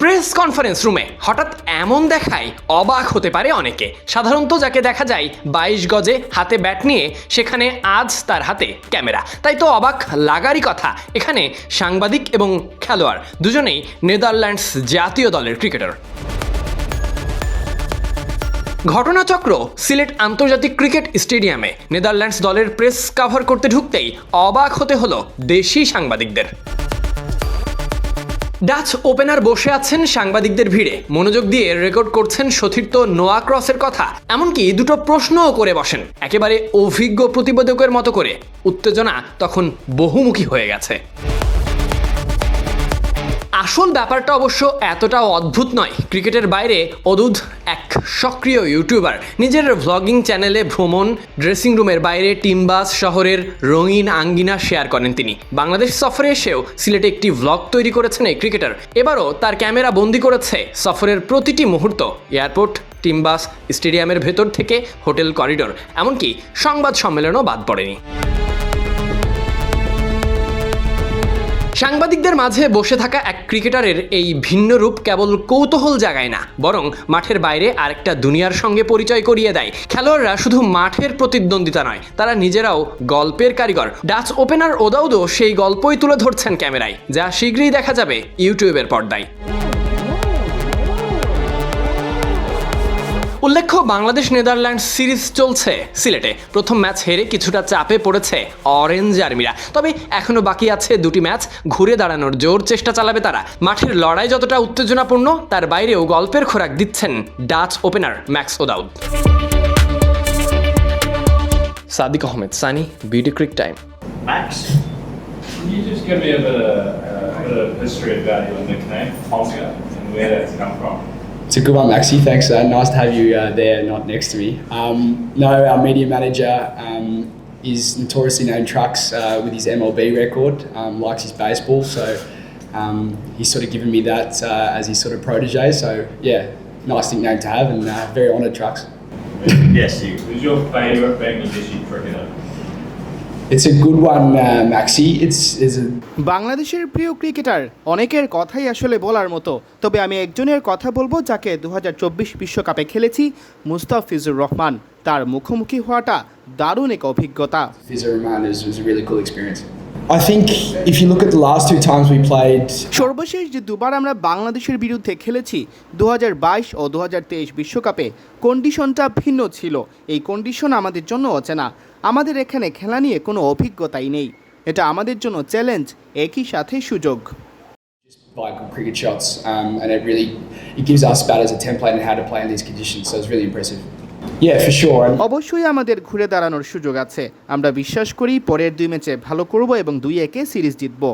Press conference রুমে হঠাৎ এমন দেখায় অবাক হতে পারে অনেকে। সাধারণত যাকে দেখা যায় বাইশ গজে হাতে ব্যাট নিয়ে, সেখানে আজ তার হাতে ক্যামেরা। তাই তো অবাক লাগারই কথা। এখানে সাংবাদিক এবং খেলোয়াড় দুজনেই নেদারল্যান্ডস জাতীয় দলের ক্রিকেটার। ঘটনাচক্র সিলেট আন্তর্জাতিক ক্রিকেট স্টেডিয়ামে নেদারল্যান্ডস দলের প্রেস কাভার করতে ঢুকতেই অবাক হতে হলো দেশি সাংবাদিকদের। ডাচ ওপেনার বসে আছেন সাংবাদিকদের ভিড়ে। মনোযোগ দিয়ে রেকর্ড করছেন সতীর্থ নোয়া ক্রসের কথা। এমনকি দুটো প্রশ্নও করে বসেন। একেবারে অভিজ্ঞ প্রতিবেদকের মতো করে। উত্তেজনা তখন বহুমুখী হয়ে গেছে। আসল ব্যাপারটা অবশ্য এতটা অদ্ভুত নয়। ক্রিকেটের বাইরে অদূত এক সক্রিয় ইউটিউবার। নিজের ভ্লগিং চ্যানেলে ভ্রমণ ড্রেসিং রুমের বাইরে টিমবাস শহরের রঙিন আঙ্গিনা শেয়ার করেন তিনি। বাংলাদেশ সফরে এসেও সিলেটে একটি ভ্লগ তৈরি করেছেন এই ক্রিকেটার এবারও তার ক্যামেরা বন্দি করেছে সফরের প্রতিটি মুহূর্ত। এয়ারপোর্ট টিমবাস স্টেডিয়ামের ভেতর থেকে হোটেল করিডোর এমনকি সংবাদ সম্মেলনও বাদ পড়েনি। সাংবাদিকদের মাঝে বসে থাকা এক ক্রিকেটারের এই ভিন্ন রূপ কেবল কৌতূহল জাগায় না, বরং মাঠের বাইরে আরেকটা দুনিয়ার সঙ্গে পরিচয় করিয়ে দেয়। খেলোয়াড়রা শুধু মাঠের প্রতিদ্বন্দ্বিতা নয়, তারা নিজেরাও গল্পের কারিগর। ডাচ ওপেনার ওদাউদও সেই গল্পই তুলে ধরছেন ক্যামেরায়, যা শীঘ্রই দেখা যাবে ইউটিউবের পর্দায়। উল্লেখ্য বাংলাদেশ নেদারল্যান্ড সিরিজ চলছে। সিলেটে প্রথম ম্যাচ হেরে কিছুটা চাপে পড়েছে অরেঞ্জ আর্মিরা। তবে এখনও বাকি আছে দুটি ম্যাচ। ঘুরে দাঁড়ানোর জোর চেষ্টা চালাবে তারা। মাঠের লড়াই যতটা উত্তেজনাপূর্ণ তার বাইরেও গল্পের খোরাক দিচ্ছেন Dutch opener Max O'Dowd. Sadiq Ahmed Sunny beauty cric time. Max, can you just give me a bit of, uh, a bit of history about your nickname, and where that's come from? A good one, Maxi. Thanks. Uh, nice to have you uh, there, not next to me. Um, no, our media manager um, is notoriously known trucks uh, with his MLB record, um, likes his baseball, so um, he's sort of given me that uh, as his sort of protege. So yeah, nice nickname to have, and uh, very honoured trucks. yes. Who's your favourite Bangladeshi cricketer? It's a good one, uh, Maxi. It's, it's a বাংলাদেশের প্রিয় cricketer অনেকের কথাই আসলে বলার মতো। তবে আমি একজনের কথা বলব যাকে দু বিশ্বকাপে খেলেছি মুস্তাফিজুর রহমান। তার মুখোমুখি হওয়াটা দারুণ এক অভিজ্ঞতা. I think if you look at the last two times we played, সর্বশেষ যে দুবার আমরা বাংলাদেশের বিরুদ্ধে খেলেছি দু হাজার বাইশ ও দু বিশ্বকাপে কন্ডিশনটা ভিন্ন ছিল। এই কন্ডিশন আমাদের জন্য অচেনা। আমাদের এখানে খেলা নিয়ে কোনো অভিজ্ঞতাই নেই এটা আমাদের জন্য চ্যালেঞ্জ একই সাথে সুযোগ by good cricket shots, um, and it really it gives us batters a template on how to play in these conditions. So it's really impressive. অবশ্যই আমাদের ঘুরে দাঁড়ানোর সুযোগ আছে আমরা বিশ্বাস করি পরের দুই ম্যাচে ভালো করব এবং দুই একে সিরিজ জিতব